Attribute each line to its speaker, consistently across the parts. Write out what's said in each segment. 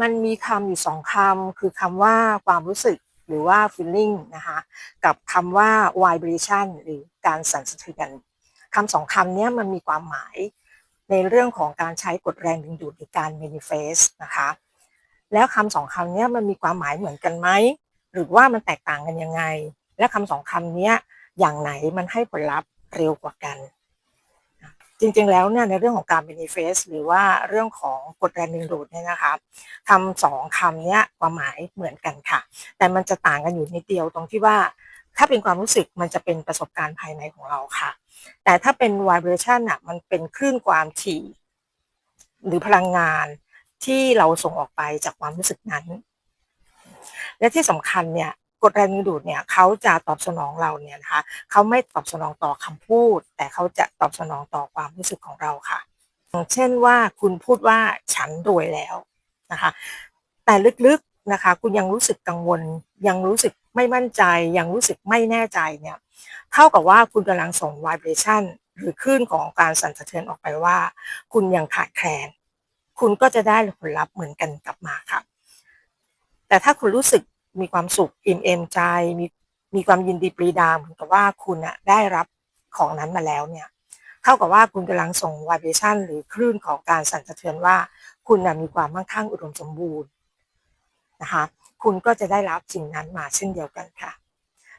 Speaker 1: มันมีคำอยู่สองคำคือคำว่าความรู้สึกหรือว่า feeling นะคะกับคำว่า vibration หรือการสั่นสะเทือนคำสองคำนี้มันมีความหมายในเรื่องของการใช้กฎแรงดึงดูดในการ manifest นะคะแล้วคำสองคำนี้มันมีความหมายเหมือนกันไหมหรือว่ามันแตกต่างกันยังไง และคำสองคำนี้อย่างไหนมันให้ผลลัพธ์เร็วกว่ากัน จริงๆแล้วเนี่ยในเรื่องของการ manifest หรือว่าเรื่องของกฎแรงดึงดูดเนี่ยนะคะคำสองคำเนี้ยความหมายเหมือนกันค่ะ แต่มันจะต่างกันอยู่นิดเดียวตรงที่ว่า ถ้าเป็นความรู้สึกมันจะเป็นประสบการณ์ภายในของเราค่ะ แต่ถ้าเป็น vibration อะมันเป็นคลื่นความถี่ หรือพลังงานที่เราส่งออกไปจากความรู้สึกนั้น และที่สำคัญเนี่ย กฎแรงดึงดูดเนี่ยเขาจะตอบสนองเราเนี่ยนะคะเขาไม่ตอบสนองต่อคำพูด แต่เขาจะตอบสนองต่อความรู้สึกของเราค่ะอย่างเช่นว่าคุณพูดว่าฉันรวยแล้วนะคะ แต่ลึกๆนะคะ คุณยังรู้สึกกังวล ยังรู้สึกไม่มั่นใจ ยังรู้สึกไม่แน่ใจเนี่ยเท่ากับว่าคุณกำลังส่ง vibration หรือคลื่นของการสั่นสะเทือนออกไปว่า คุณยังขาดแคลน คุณก็จะได้ผลลัพธ์เหมือนกันกลับมาค่ะ แต่ถ้าคุณรู้สึก มีความสุขอิ่มเอมใจ มีมีความยินดีปรีดาเหมือนกับว่าคุณอะได้รับของนั้นมาแล้วเนี่ย เท่ากับว่าคุณกำลังส่ง vibration หรือคลื่นของการสั่นสะเทือนว่า คุณน่ะมีความมั่งคั่งอุดมสมบูรณ์นะคะคุณก็จะได้รับสิ่งนั้นมาเช่นเดียวกันค่ะ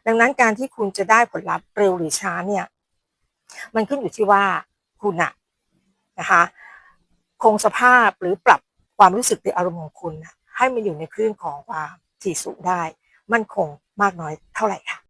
Speaker 1: ดังนั้นการที่คุณจะได้ผลลัพธ์เร็วหรือช้าเนี่ยมันขึ้นอยู่ที่ว่าคุณอะนะคะคงสภาพหรือปรับความรู้สึกในอารมณ์ของคุณ ให้มันอยู่ในคลื่นของความ สีสูงได้ มั่นคงมากน้อยเท่าไหร่ค่ะ